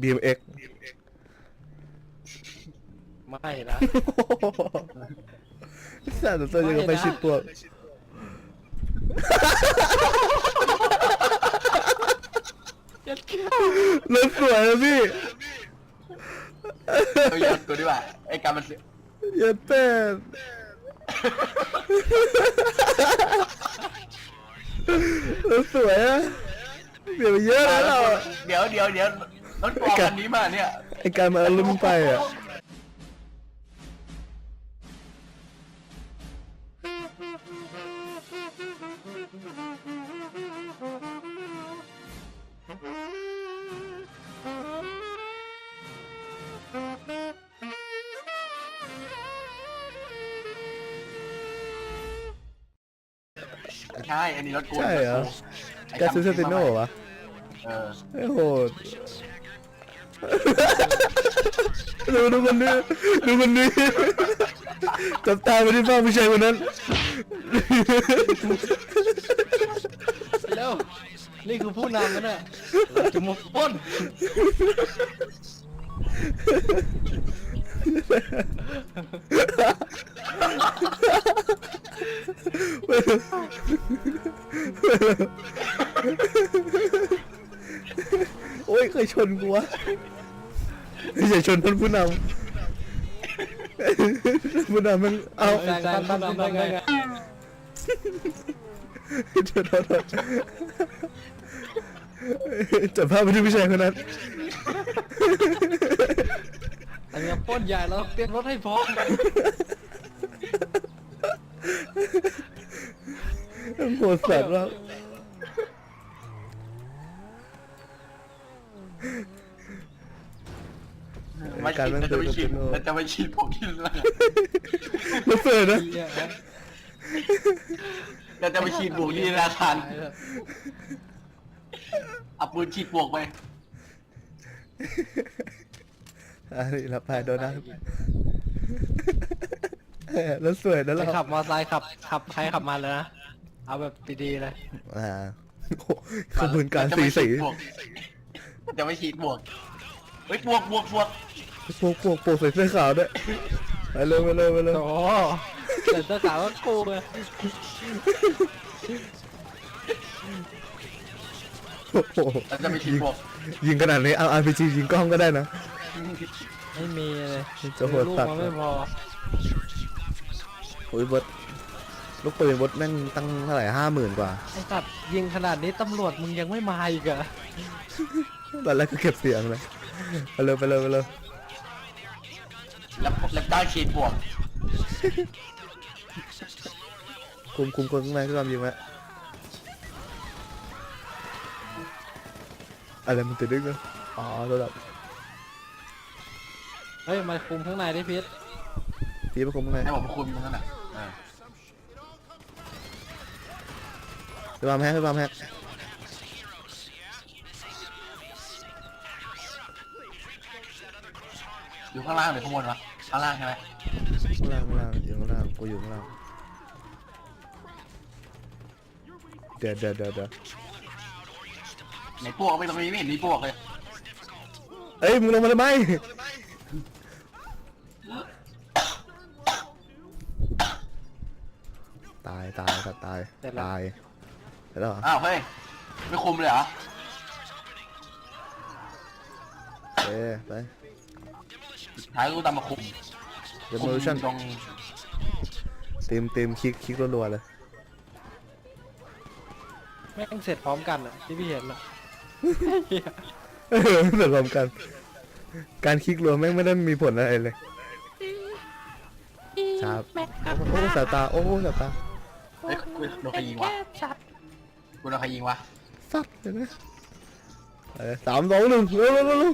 BMX ไม่นะ สัตว์ตัวยังกับไปชิดพวกยัดแก้วรถสวยนะพี่ตัวยัดตัวดีกว่าไอ้การมันเสียเยัดเป็ดรถสวยอะเดี๋ยวไปเยอะแล้วเราอะเดี๋ยวเดี๋ยวเดี๋ยว รถกองคันนี้มาเนี่ยไอการมาเอาลุ้มไปอะไม่ใช่ อันนี้รถกูใช่เหรอไอ้แกซื้อเซติโน่วะเออ ไอ้โห ดดูดูคนนี้ดูคนนี้จับตาไปที่ฟ้าผู้ชายคนนั้นเร็วนี่คือผู้นำนะเนี่ยจะมาปล้น นกูวะอย่าชนท่านผู้นำผู้นำมันเอาแซงท่านผู้นำได้ไงโทษโทษโทษจับภาพไปที่ผู้ชายคนนั้นอันนี้ปล้นใหญ่แล้วเตรียมรถให้พร้อมโหดสัตว์แล้ว มาฉีดแล้วจะไปฉีดแล้วจะไปฉีดพวกที่ละรถเสือนะเหี้ยฮะแล้วจะไปฉีดบวกที่ธนาคารตายแล้วเอาปืนฉีดบวกไปอันนี้รับไปโดนนะเออรถสวยนะไปเราขับมอไซค์ขับขับใครขับมันเลยนะ เอาแบบดีๆเลย อ่าโอ้ขบวนการสีสีจะไปฉีดบวก เฮ้ยบวกบวกบวกพวกพวกพวกใส่เสื้อขาวด้วยไปเร็วไปเร็วไปเร็วโอ้แต่เจ้าสาวก็กูเลยโอ้โหแล้วจะไปฉีดบวกยิงขนาดนี้เอา RPG ยิงกล้องก็ได้นะ ไม่มีเลยจะโหดลูกสัว์มันไม่พอโอ้ยบดลูกปืนบดแม่งตั้งเท่าไหร่ห้าหมื่นกว่าไอ้สัตว์ยิงขนาดนี้ตำรวจมึงยังไม่มาอีกเหรอ ตอนแรกก็เก็บเสียงเลยไปเร็วไปเร็วไปเร็วแล้วแล้วได้ฉีดบวกคุมคุมคนข้างในที่ทำยิงไหมอะไรมันติดดึกเนอะอ๋อระดับเฮ้ยมาคุมข้างในดิพิษพี่ไปคุมข้างในให้ผมคุมตรงนั้นน่ะเออไปวางแฮกไปวางแฮก อยู่ข้างล่างหรือข้างบนวะข้างล่างใช่ไหมข้างล่างข้างล่างอยู่ข้างล่างกูอยู่ข้างล่างเดี๋ยวเดี๋ยวเดี๋ยวเดี๋ยวไหนพวกเอาไปตรงนี้ไม่เห็นมีพวกเลยเอ้ยมึงลงมาทำไมตายตายสัตว์ตายตายเสร็จแล้วเหรออ้าวเฮ้ยไม่คุมเลยเหรอ เอ้ยไปสุด ท้ายกูตามมาคุมเดโมชั่นตรงเต็มเต็มคลิกคลิกรัวๆเลยแม่งเสร็จพร้อมกันอะที่พี่เห็นอะเออแต่รวมกัน การคลิกรัวแม่งไม่ได้มีผลอะไรเลย ครับ โอ้สายตาโอ้สายตาเฮ้ยกูโดนใครยิงวะกูโดนใครยิงวะสัตว์เห็นไหมเออสามสองหนึ่งเร็วเร็วเร็วเร็ว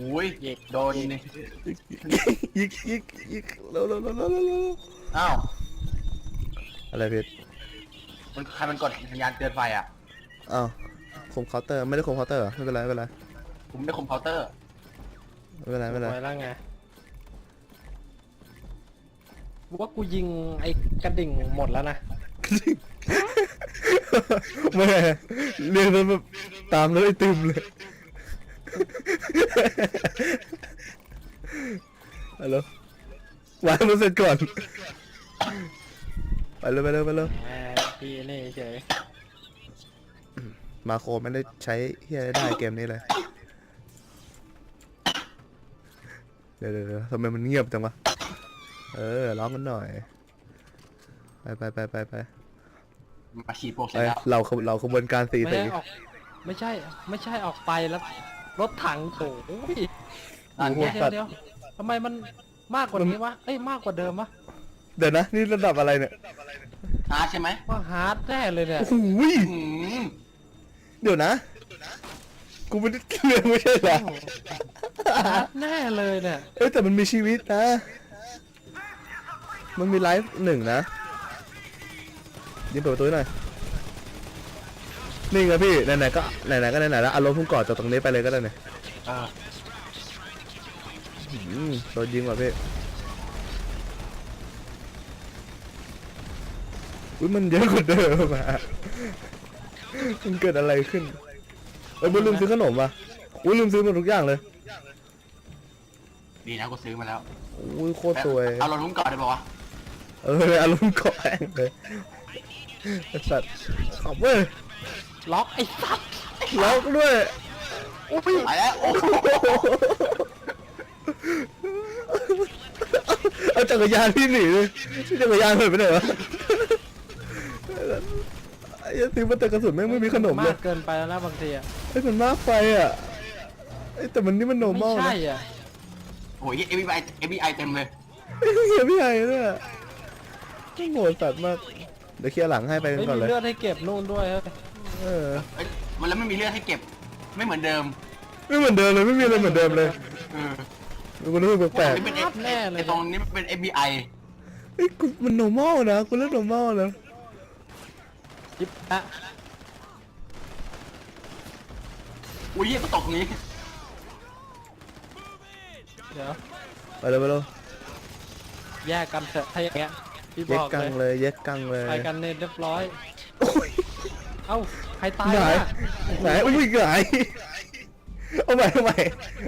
อุ้ยโดนนี่ยิกยิกยิกเร็วเร็วเร็วเร็วเร็วเร็วอ้าวอะไรเพชรมันใครมันกดสัญญาณเตือนไฟอะอ้าวคมเคาน์เตอร์ไม่ได้คมเคาน์เตอร์เหรอไม่เป็นไรไม่เป็นไรผมไม่ได้คุมเคาน์เตอร์ไม่เป็นไรไม่เป็นไรไว้แล้วไงกูว่ากูยิงไอ้กระดิ่งหมดแล้วนะ ไม่เรียกแล้วแบบตามแล้วไอติมเลย ฮัลโหลวางมันเสร็จก่อน ไปเลยไปเลยไปเลยแหมพี่นี่เฉยมาโครไม่ได้ใช้เฮียได้เกมนี้เลย เดี๋ยวเดี๋ยวเดี๋ยวทำไมมันเงียบจังวะ เออร้องกันหน่อย ไปไปไปไปไปมาฉีดพวกเสร็ไปจแล้วเราขบเราขบวนการสีไม่สีใช่ออก ไม่ใช่ ไม่ใช่ออกไปแล้ว รถถังโอ้ยนั่นไงเดี๋ยวเดี๋ยวทำไมมันมากกว่านี้วะเอ้ยมากกว่าเดิมวะเดี๋ยวนะ นี่ระดับอะไรเนี่ยฮาร์ดใช่ไหมว่าฮาร์ดแน่เลยเนี่ยโอ้โหยอืมเดี๋ยวนะ กูไม่ได้เรื่องไม่ใช่เหรอฮาร์ดแน่เลยเนี่ยเอ้ยแต่มันมีชีวิตนะ มันมีไลฟ์หนึ่งนะยิงเปิดประตูให้หน่อย นี่ไงพี่ไหนๆก็ไหนๆก็ไหนๆแล้วอารมณ์พุ่งกอดจากตรงนี้ไปเลยก็ได้เนี่ยเอออืมโดนยิงว่ะพี่อุ้ยมันเยอะกว่าเดิมอะมันเกิดอะไรขึ้นเอ้ยบุญลืมซื้อขนมว่ะอุ้ยลืมซื้อหมดทุกอย่างเลยดีนะกูซื้อมาแล้วอุ้ยโคตรสวยเอารถลุ้มก่อนได้ป่าวะเอออารมณ์เกาะแองเลยไอ้สัตว์ขับเว้ย ล็อกไอ้สัตว์ล็อกด้วยไปแล้วโอ้โหเอาจักรยานพี่หนีเลยจักรยานเหินไปไหนวะไอ้ยังซื้อมาแต่กระสุนแม่งไม่มีขนมเลมายกเกินไปแล้วนะบางทีอะไอ้ยมันมากไปอะไอ้ยแต่มันนี่มันโนไม่มอลใช่นะอะโอ้ยเอ b ีไอเอ b ีไอเต็มเลยเฮียพี่ไอ้เนี่ยไม่โหดสัตว์มากเดี๋ยวเคลียร์หลังให้ไปกันไม่ก่อนมีเลย เลือดให้เก็บนู่นด้วยเฮ้ย เออเอ้ยมันแล้วไม่มีเลือดให้เก็บ ไม่เหมือนเดิม ไม่เหมือนเดิมเลยไม่มีอะไรเหมือนเดิมเลยเออกูรู้สึกแปลกตรงนี้เป็น F- แน่เลย ไอ้ตรงนี้มันเป็น FBI ๆเอ้ยกูมันโนมอลนะกูเล่นโนมอลนะยิบอะอุ้ยเหี้ยก็ตกตรงนี้ เดี๋ยวไปเลยไปเลยแยกกันเถอะถ้าอย่างเงี้ยพี่บเย็ดอกกัเลงยเลยเย็ดกังเลยไปกันเนี่ยเรียบร้อย โอ้ยเอ้าใคร ตายไหนวะไหนอุ้ยไหนเอาใหม่เอาใหม่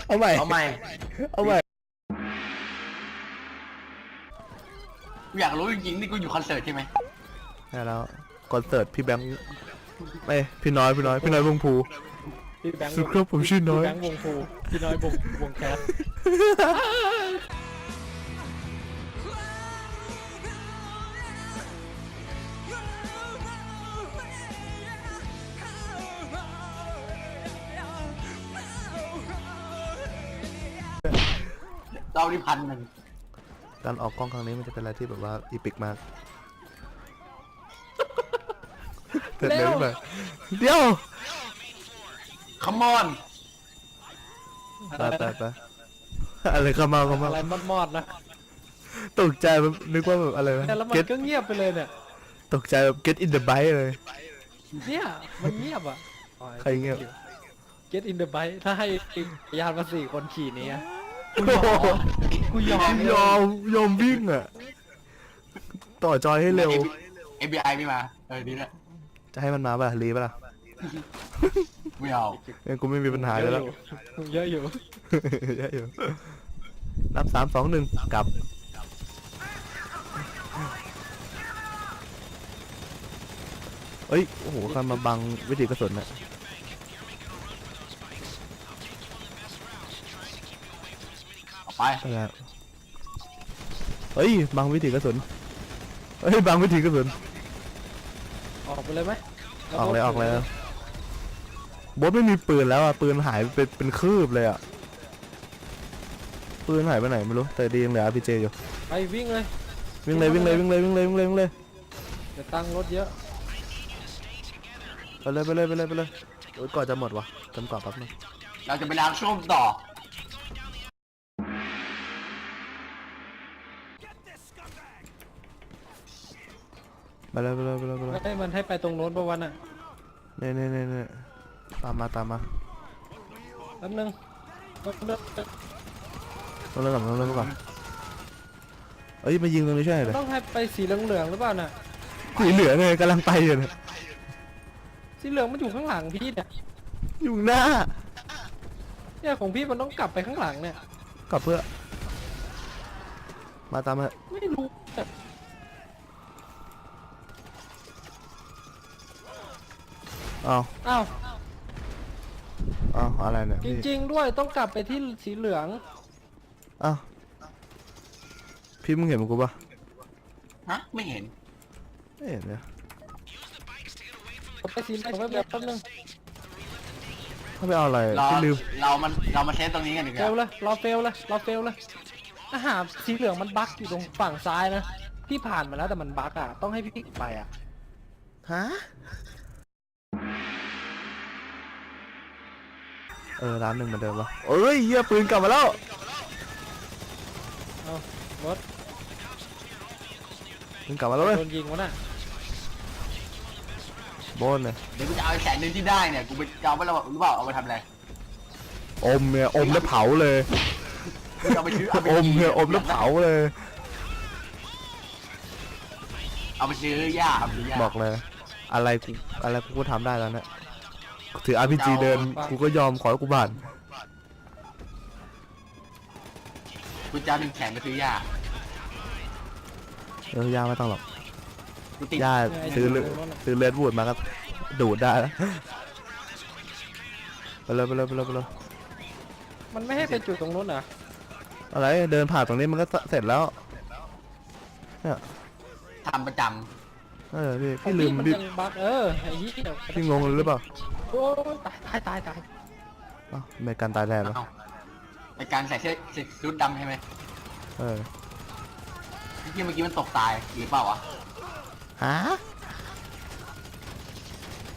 เอาใหม่เอาใหม่เอาใหม่อยากรู้จริงๆนี่กูอยู่คอนเสิร์ตใช่ไหมใช่แล้วคอนเสิร์ตพี่แบงค์ไม่พี่น้อยพี่น้อยพี่น้อยวงภูพี่แบงค์สุดครับผมชื่อน้อยพี่แบงค์วงฟูพี่น้อยวงวงแคส เราที่พันหนึ่งการออกกล้องครั้งนี้มันจะเป็นอะไรที่แบบว่าอีพิกมากเสร็จเลยไปเดี๋ยวคัมอนไปไปไปอะไรเข้ามาเข้ามาอะไรมอดๆนะตกใจแบบนึกว่าแบบอะไรนะ แต่แล้วมัน get ก็เงียบไปเลยเนี่ยตกใจแบบ get in the bite เลย เนี่ยมันเงียบอะใครเงียบ Get in the bike ถ้าให้ยานมาสี่คนขี่นี้อะ โอ้โหกูยอมยอมยอมวิ่งอะ ต่อจอยให้เร็วเอ b ีไอไม่มาเออดีแล้วจะให้มันมาป่ะรีป่ะล่ะไม่เอาเอ้ยกูไม่มีปัญหาเลยแล้วเยอะอยู่เยอะอยู่นับสามสองหนึ่งกลับ เอ้ย โอ้โหใครมาบังวิธีกระสุนน่ะ เอา ไปไปแล้วเฮ้ยบังวิธีกระสุนเฮ้ยบังวิธีกระสุนออกไปเลยไหมออกเลยออกเลยบอสไม่มีปืนแล้วอะปืนหายไปเป็นเป็นคืบเลยอะปืนหายไปไหนไม่รู้แต่ดียังเหลือ RPG อยู่ไปวิ่งเลยวิ่งเลยวิ่งเลยวิ่งเลยวิ่งเลยวิ่งเลยวิ่งเลยเดี๋ยวตั้งรถเยอะไปเลยไปเลยไปเลยไปเลยโอ้ยก่อนจะหมดวะจำก่อนแป๊บนึงเราจะไปล้างช่วงต่อ เลยไปเลยไปเลยไปเลยให้มันให้ไปตรงโน้นประวันอะเน่เน่เน่เน่ตามมาตามมาแป๊บนึงแป๊บนึงต้องเริ่มก่อนต้องเริ่มก่อนเอ้ยมายิงตรงนี้ใช่เหรอต้องให้ไปสีเหลืองๆหรือเปล่าน่ะสีเหลืองเลยกำลังไปอยู่เนี่ยสีเหลืองมันอยู่ข้างหลังพี่เนี่ยอยู่หน้าเนี่ยของพี่มันต้องกลับไปข้างหลังเนี่ยกลับเพื่อ มาตามมาไม่รู้แต่ เอาอ้าวเอาอะไรเนี่ยจพี่ริง ๆ ด้วยต้องกลับไปที่สีเหลือง เอาพี่มึงเห็นมึงกูปะฮะไม่เห็น ไม่เห็นเนี่ยไปสีเหลืองแป๊บแป๊บนึงเขาไปเอาอะไรเราพี่ลืมเรามันเรามาเทสตรงนี้กันดีกเฟลว่าเลยรอเฟลเลยรอเฟลเลยอาหารสีเหลืองมันบั๊กอยู่ตรงฝั่งซ้ายนะพี่ผ่านมาแล้วแต่มันบั๊กอะต้องให้พี่ไปอะฮะ เออร้านหนึ่งเหมือนเดิมวะเอ้ยเฮียปืนกลับมาแล้วเอารถปืนกลับมาแล้วเว้ยโดนยิงวะน่ะโบนเลยเดี๋ยวกูจะเอาไอ้แสนหนึ่งที่ได้เนี่ยกูไปจะเอาไปแล้วหรือเปล่าเอาไปทำอะไรอมเนี่ยอมแล้วเผาเลย กูจะเอาไปซื้อเอาไปอมเนี่ยอมแล้วเผาเลย เอาไปซื้อหญ้าเอาไปซื้อหญ้าบอกเลย อะไรกูอะไรกูก็ทำได้แล้วเนี่ย ถือ RPG เดินกูก็ยอมขอให้กูผ่านกูจะเอาหนึ่งแสนไปซื้อหญ้าเออยาไม่ต้องหรอกกูติดยาซื้อเลือดซื้อเลือดบูดมาก็ดูดได้แล้วไปเลยไปเลยไปเลยไปเลยมันไม่ให้ไปจุดตรงนู้นเหรออะไรเดินผ่านตรงนี้มันก็เสร็จแล้วเนี่ยทำประจเออพี่พี่ลืมมันพี่ยังบั๊กเออไอ้ยี่พี่งงเลยหรือเปล่า โอ้ยตายตายตายตายอ้าวไม่การตายแทนำวะเอาในการใส่เสื้อใส่ชุดดำใช่ไหมเออที่เมื่อกี้มันตกตายหรือเปล่าวะ ฮะ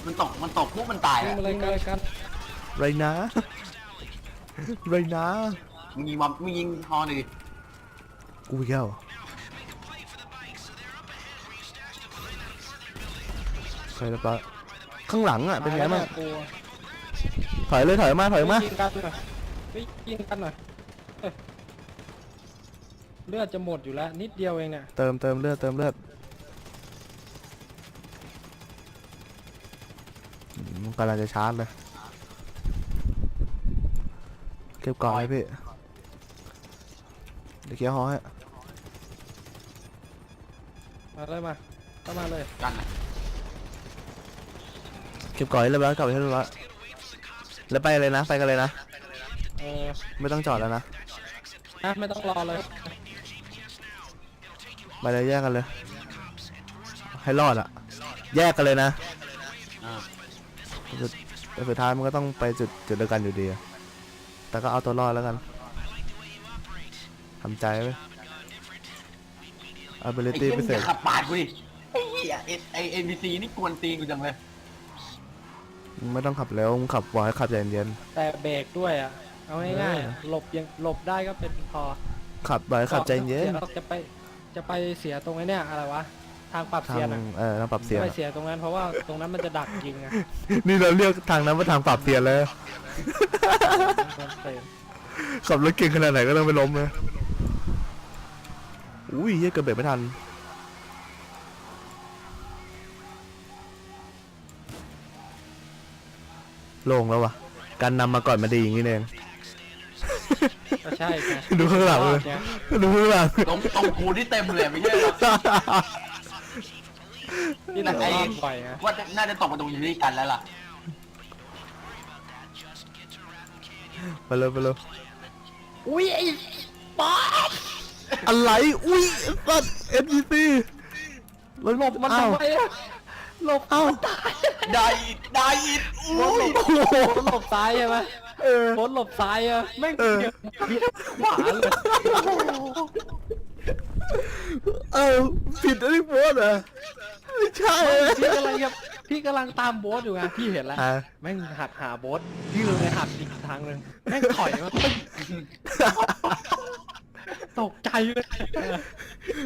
มันตกมันตกปุ๊บมันตายยิงอะมาเลยกันเลยกันไรนะไรนะมึงยิงบอมมึงยิงฮอหนึ่งดิกูอีกแล้วเคยแล้วปะ ข้างหลังอะเป็นไงบ้างกลัวถอยเลยถอยมาถอยมายิงกันหน่อยไปยิงกันหน่อยเอ้ยเลือดจะหมดอยู่แล้วนิดเดียวเองเนี่ยเติมเติมเลือดเติมเลือดอืมมันกำลังจะชาร์จเลยเก็บกล่องให้พี่เดี๋ยวเคลียร์หอให้มาเลยมาเข้ามาเลยกันอะเก็บกล่องให้เรียบร้อยกลับไปให้เรียบร้อยแล้วไปเลยนะ ไปกันเลยนะ เออไม่ต้องจอดแล้วนะ อะไม่ต้องรอเลย ไปเลยแยกกันเลย ให้รอดอะแยกกันเลยนะอ่าสุดแต่สุดท้ายมันก็ต้องไปจุดจุดเดียวกันอยู่ดีอะแต่ก็เอาตัวรอดแล้วกันทำใจไว้ไอ้ ability เหี้ยพิมึงเศจะษขับปาดกูดิไอ้เหี้ยไอ้ไอ้เอ็นบีซีนี่กวนตีนกูจังเลย ไม่ต้องขับเร็วมึงขับบอกให้ขับใจเย็น แต่เบรกด้วยอะ เอาง่ายเออๆหลบยังหลบได้ก็เป็นพอๆ ขับบอกให้ขับใจเย็นดี๋วเราจะไปจะไปเสียตรงไอ้เนี่ยอะไรวะ ทางปรับทาเสียงนอะเออทางปรับเสียงไปอะเสียตรงนั้นเพราะว่าตรงนั้นมันจะดักยิงอะนี่เราเรียกทางนั้นว่าทางปรับเสียงเลยขับรถเก่งขนาดไหนก็ต้องไปล้มเลยอุ้ยเหี้ยเกือบเบรกไม่ทัน โล่งแล้ววะการนำมาก่อนมาดีอย่างนี้เอง ก็ใช่ไงดูข้างหลังเลยไงดูข้างหลัง ตรงตรงกูที่เต็มเลยไม่ใช่หรอนี่แต่ไอ้บ่อยไงว่าน่าจะตกมาตรงยูริกันแล้วล่ะไปเลยไปเลยอุ้ยไอ้ป๊อปอะไร อุ้ยสัตว์ FGC รถหลบมันอ้าว ทำไมอะ หลบเอ้ามันตายได้ได้อีกโบอุ้นยหลบโบนหลบซ้ายใช่ไหมเออ โบนหลบซ้ายอะแม่งเออ เดียวพี่ทางขวาเลยเอ้าผิดอันนี้โพสเหรอไม่ใช่พี่กำลังครับพี่กำลังตามโบสอยู่ไงพี่เห็นแล้วอะแม่งหักหาโบสพี่เลยหักอีกทางหนึ่งแม่งถอยมาตึ้งตกใจเลย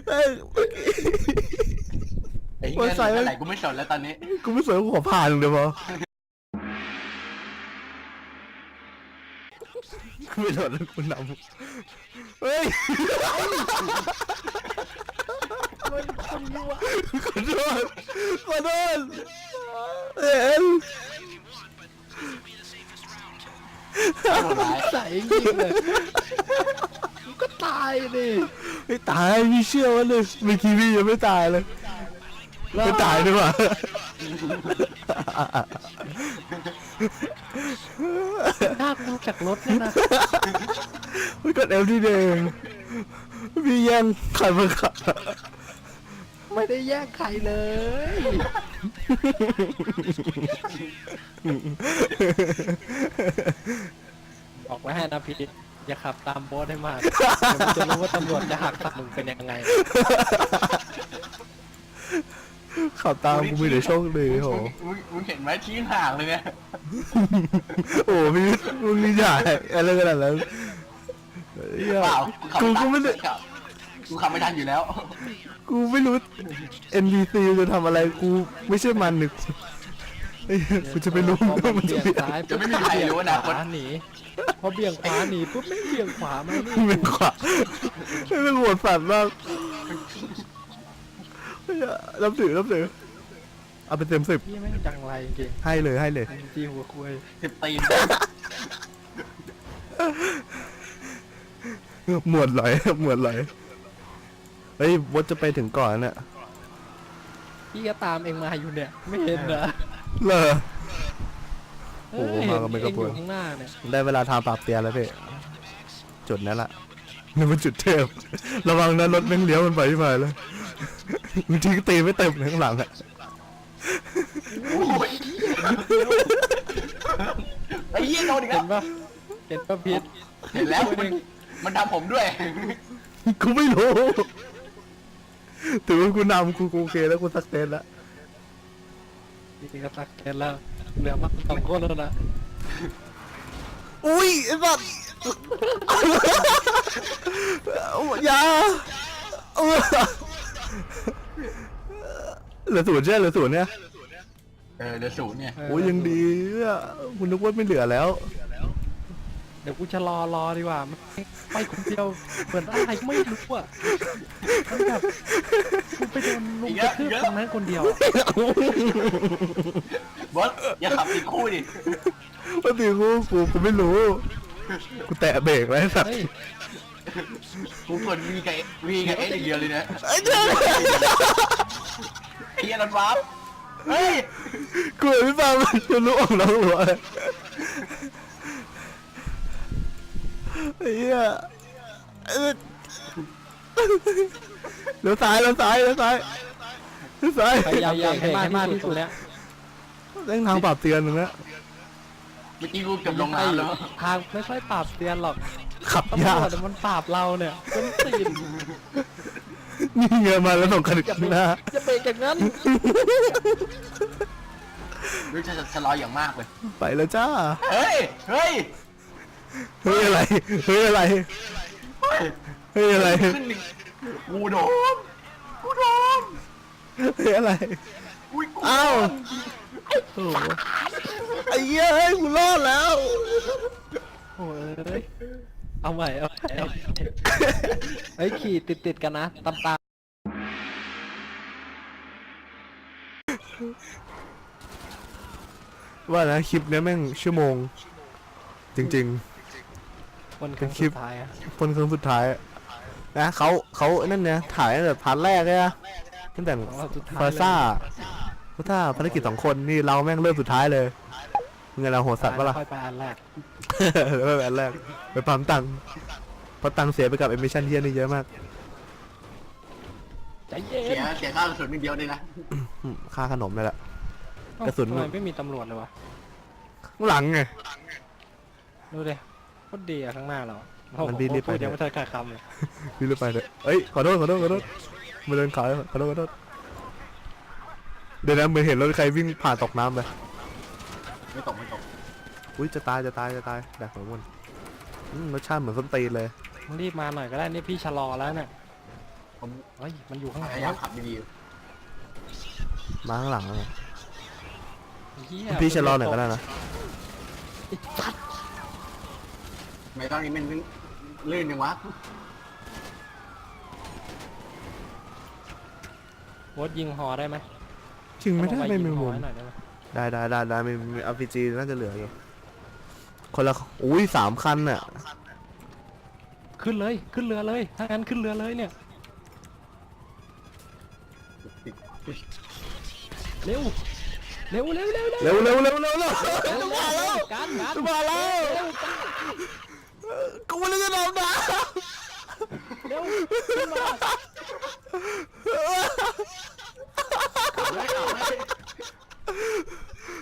เอ้ยไอ้ โอ้เหี้ยยใส่ไว้อะไรกูไม่สนแล้วตอนนี้ กูไม่สวยกูขอผ่านเดี๋ยวพอกูไม่โดนแล้วกูนำเฮ้ยคนรัวขอโทษขอโทษเอ็นโหดร้ายใส่จริงๆเลยมึงก็ตายดิไม่ตายพี่เชื่อว่าเลยเมื่อกี้พี่ยังไม่ตายเลย ไม่ตายดีกว่าหน้ากูจากรถเนี่ยนะไม่กดเอลที่เดิมพี่แย่งใครมาขับไม่ได้แย่งใครเลย บอกไว้ให้นะพี่อย่าขับตามโบสให้มากเดี๋ยวมึงจะรู้ว่าตำรวจจะหักตัดมึงเป็นยังไง ขับตามกูมีแต่โชคดีโหมึงมึงเห็นไหมชี้ห่างเลยเนี่ยโอ้พี่มึงนี่ใหญ่อะไรขนาดนั้นเหี้ยเปล่ากูก็ไม่ได้กูขับไม่ทันอยู่แล้ว กูไม่รู้ NPC จะทำอะไรกูไม่ใช่มันนึกเอ้ยกูจะไปรู้พอว่ามัมันนจะเบี่ยงเปลี่ยนซ้ายจะไม่มีใครรู้อนาคตขวาหนีพอเบี่ยงขวาหนีปุ๊บไม่เบี่ยงขวามานี่เป็นขวาไม่เป็นหัวสัตว์มากเฮ้ย รับถือรับถือเอาไปเต็มสิบพี่ไม่งจังไรจริงให้เลยให้เลยจีหัวคุยสิบตีนหมวดไหล หมวดไหลเฮ้ยวัดจะไปถึงก่อนเนี่ยพี่ก็ตามเองมาอยู่เนี่ย ไม่เห็นเหรอเลอเอโอ้อโหเห็มานกับไม่เอกระงบอวนยู่ข้างหน้าเนี่ยได้เวลาทำปราบเตียนแล้วพี่จุดนั้นละนี่มันจุดเทพ ระวังนะรถแม่งเลี้ยวมันไปที่มาเลย มึงทิ้งตีไม่เต็มเลยข้างหลังอะโอ้ยไอ้เหี้ยโดนอีกเห็แล้วนปะเห็นปะพีทเห็นแล้วมันมันทำผมด้วย กูไม่รู้ถือว่ากูนำกูกูโอเคแล้วกูสักเซนแล้วจริงๆก็ตักเห็นแล้วเหลือมาสองคนแล้วนะอุ้ยไอ้สัตว์อย่า เออเหลือศูนย์ใช่ไหมเหลือศูนย์เนี่ยเออเดี๋ยวศูนย์เนี่ยโอ้ยยังดีอะคุณนึกว่าไม่เหลือแล้ว เดี๋ยวกูจะรอรอดีกว่ามันไปคนเดียวเหมือนอะไรไม่รู้อะมันแบบกูไปโดนลุมกระทืบตรงนั้นคนเดียวอะบอสอย่าขับติดคู่ดิปกติกูกูกูไม่รู้ กูแตะเบรกไว้สัตว์เฮ้ยกูกดวีกับวีกับเอสอย่างเดียวเลยนะ ไอ้เจ้า ไอ้เหี้ยรถวาร์ปเฮ้ยกูเห็นพี่ปามันจะลุกออกน้องหัวเลยไอ้เหี้ยเอ้ยเลี้ยวซ้ายเลี้ยวซ้ายเลี้ยวซ้ายเลี้ยวซ้ายพยายามเบรกให้มากที่สุดแล้วเร่งทางปรับเตือนตรงเนี้ยเมื่อกี้กูเกือบลงน้ำแล้วทางไม่ค่อยปราบเตียนหรอกขับตำรยาวกจมันปราบเราเนี่ยเป็นตีน นี่เงินมาแล้วส่งกันข้างหน้าจะเบรกอย่างนั้นรู้จะชะลออย่างมากเลย ไปแล้วจ้า เฮ้ย เฮ้ย เฮ้ยอะไร เฮ้ยอะไร เฮ้ยอะไรขึ้นหนึ่งกูโดนกูโดนเฮ้ยอะไรอุ้ยกูอ้าวโอ้โหไอ้เหี้ยเฮ้ยกูรอดแล้ว โอ้ย เอาใหม่เอาใหม่เอาใหม่เฮ้ยขี่ติดติดๆกันนะตามตามว่านะคลิปเนี้ยแม่งชั่วโมง จริง ๆคนครั้งคลิสุป ดท้ายอะๆคนครั้งสุดท้ายอะนะเขาเขานั่นเนี่ยถ่ายตั้งแต่พาร์ทแรกเลยอะตั้งแต่ของเราสุดท้ายฟาซ่าฟาซ่าภารกิจสองคนนี่เราแม่งเริ่มสุดท้ายเลย มึงไงเราโหดสัตว์ปะล่ะ ค่อยไปอันแรกเริ่มอันแรกไปปั๊มตังค์เพราะตังค์เสียไปกับเอมิชั่นเทียนี่เยอะมากใจเย็เสีนยเสียค่ากระสุนนิดเดียวเลยนะอืมค่าขนมนี่แหละ เอ้ากระสุน ทำไมไม่มีตำรวจเลยวะ ข้างหลังไง ดูดิโคตรดีอะข้างหน้าเราโอ้โหมันบินรีบไป พูดยังไม่ทันขาดคำเลยพี่รู้ไปเลยเอ้ยขอโทษขอโทษขอโทษมาเดินขายขอโทษขอโทษเดี๋ยวนะเหมือนเห็นรถใครวิ่งผ่านตกน้ำเลย ไม่ตกไม่ตกอุ้ยจะตายจะตายจะตายดักหัวมันอืมรสชาติเหมือนส้นตีนเลยมึงรีบมาหน่อยก็ได้นี่พี่ชะลอแล้วเนี่ยผมเฮ้ยมันอยู่ข้างหลังพยายามขับดีมาข้างหลังแล้วไงเหี้ยพี่ชะลอหน่อยก็ได้นะไอ้สัตว์ๆไม่ต้องนี้มันลื่นยังวะโบทยิงฮอได้ไหมจริงไม่ได้เอาไม่ยิมีงฮมุอมให้หน่อยได้ ไหมได้ได้ได้ได้มีมีอาร์พีจีน่าจะเหลืออยู่ คนละ อุ้ยสามคันน่ะ ขึ้นเลยขึ้นเรือเลยถ้างั้นขึ้นเรือเลยเนี่ยเร็วเร็วเร็วเร็วเร็วเร็วเร็วเร็วเร็วเร็วมาแล้วกันกันมาแล้วเร็วกันกูไม่ได้จะทำนะเร็วขึ้นมา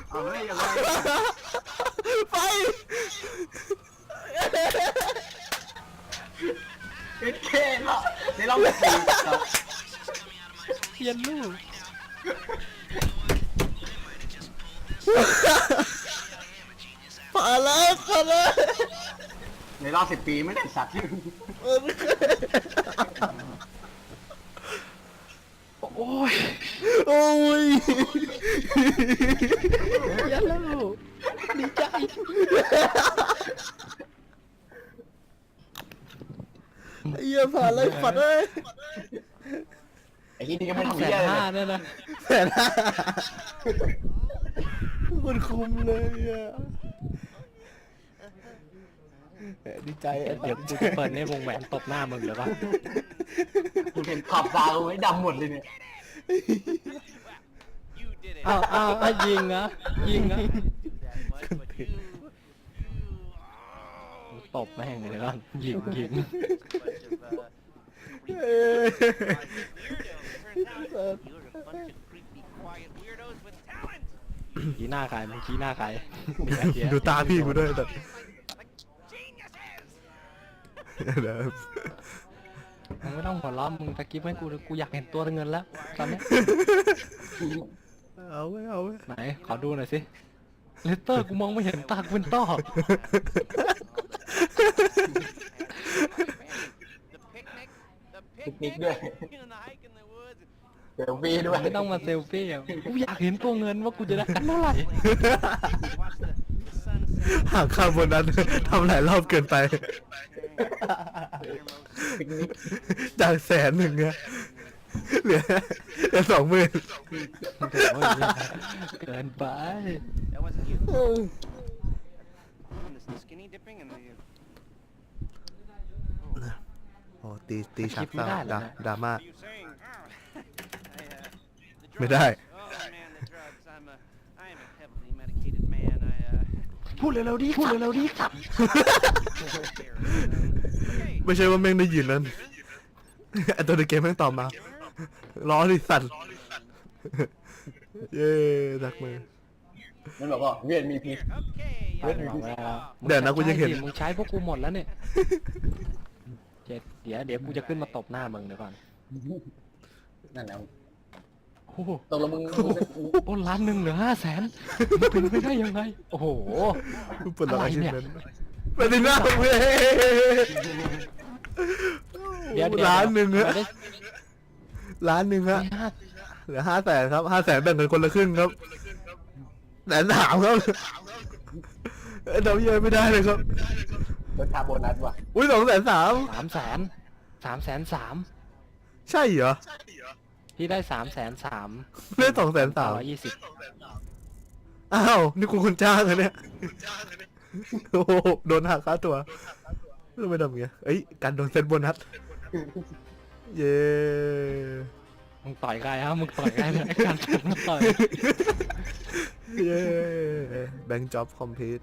เอาเลยเอาเลย ไป เอ็ดเคเนาะเดี๋ยวเราไปตีครับ เปลี่ยนลูก ผ่านแล้วผ่านแล้ว ในรอบสิบ ปีไม่ได้สัตว์โอ้ย โอ้ยเปลี่ยนแล้วดีใจไอ้เหี้ยผ่านเลยฝันเลยไอ้ที่นี่ก็ไม่ทำแสเหี้ยนห้าเนี่ยนะแสนห้ามันคุ้มเลยอะ ดีใจอะเดี๋ยวกูจะเปิดเนี่ยวงแหวนตบหน้ามึงเดี๋ยวป่ะกูเห็นขอบตากูไม่ดำหมดเลยเนี่ยอ้าวอ้าวอ้าวยิงนะยิงนะตบแม่งเลยก่อนยิงยิงเอ้ยชี้หน้าใครมึงชี้หน้าใครเดี๋ยวเดี๋ยวดูตาพี่กูด้วยแต่เดี๋ยว มึงไม่ต้องหัวล้อมมึงตะกี้ให้กูกูอยากเห็นตัวเงินแล้วตอนนี้เอาไว้เอาไว้ไหนขอดูหน่อยสิเลสเตอร์กูมองไม่เห็นตากูเป็นต้อปิกนิกด้วยเดี๋ยวปีด้วยไม่ต้องมาเซลฟี่อะกูอยากเห็นตัวเงินว่ากูจะได้กันเท่าไหร่ห่างข้ามบนนั้นทำหลายรอบเกินไป ปิกนิกจากแสนหนึ่งอะเหลือเหลือสองหมื่นโอ้ยเกินไป That wasn't you. Doing this skinny dipping and the. โอ้ตีตีฉากคิดไม่เศร้าได้เลยดรานะดราม่า What are you saying? Oh, I, uh, the ไม่ drugs. ได้ Oh พูดเร็วๆดิพูดเร็วๆดิสับ Okay. ไม่ใช่ว่าแม่งได้ยินนั้นไอตัวในเกมแม่งตอบมาล้อดิสันเย้ดักมือมันบอกว่าเวียนมีพิษ Okay. เฮ้ย yeah, ดู take ดิ it off. เดี๋ยวนะกูยังเห็นมึงใช้พวกกูหมดแล้วเนี่ยเจ็ดเดี๋ยวเดี๋ยวกูจะขึ้นมาตบหน้ามึงเดี๋ยวก่อนนั่นแหละ โอ้โหตกลงมึงโอ้ล้านหนึ่งเหลือห้าแสนมันเป็นไปได้ยังไง โอ้โห เปิดล็อะไรอาชีพเนี่ยเป็นหน้าเว้ยเดี๋ยวล้านหนึ่งฮะล้านหนึ่งฮะห้าเหลือห้าแสนครับห้าแสนแบ่งกันคนละครึ่งครับแสนสามครับเอ้ยเดาเยอะไม่ได้เลยครับรถคาโบนัสว่ะ อุ้ยสองแสนสามสามแสนสามแสนสามใช่เหรอ พี่ได้สามแสนสามได้สองแสนสามร้อยยี่สิบอ้าว นี่กูคนจ้างเหรอเนี่ยโอ้โหโดนหักค่าตัวทำไมทำอย่างเงี้ยเอ้ย การโดนเซ็ตโบนัส เย้มึงต่อยใครฮะมึงต่อยใครเนี่ยไอ้การจัดมาต่อยเย้แบงค์จ็อบคอมพลีท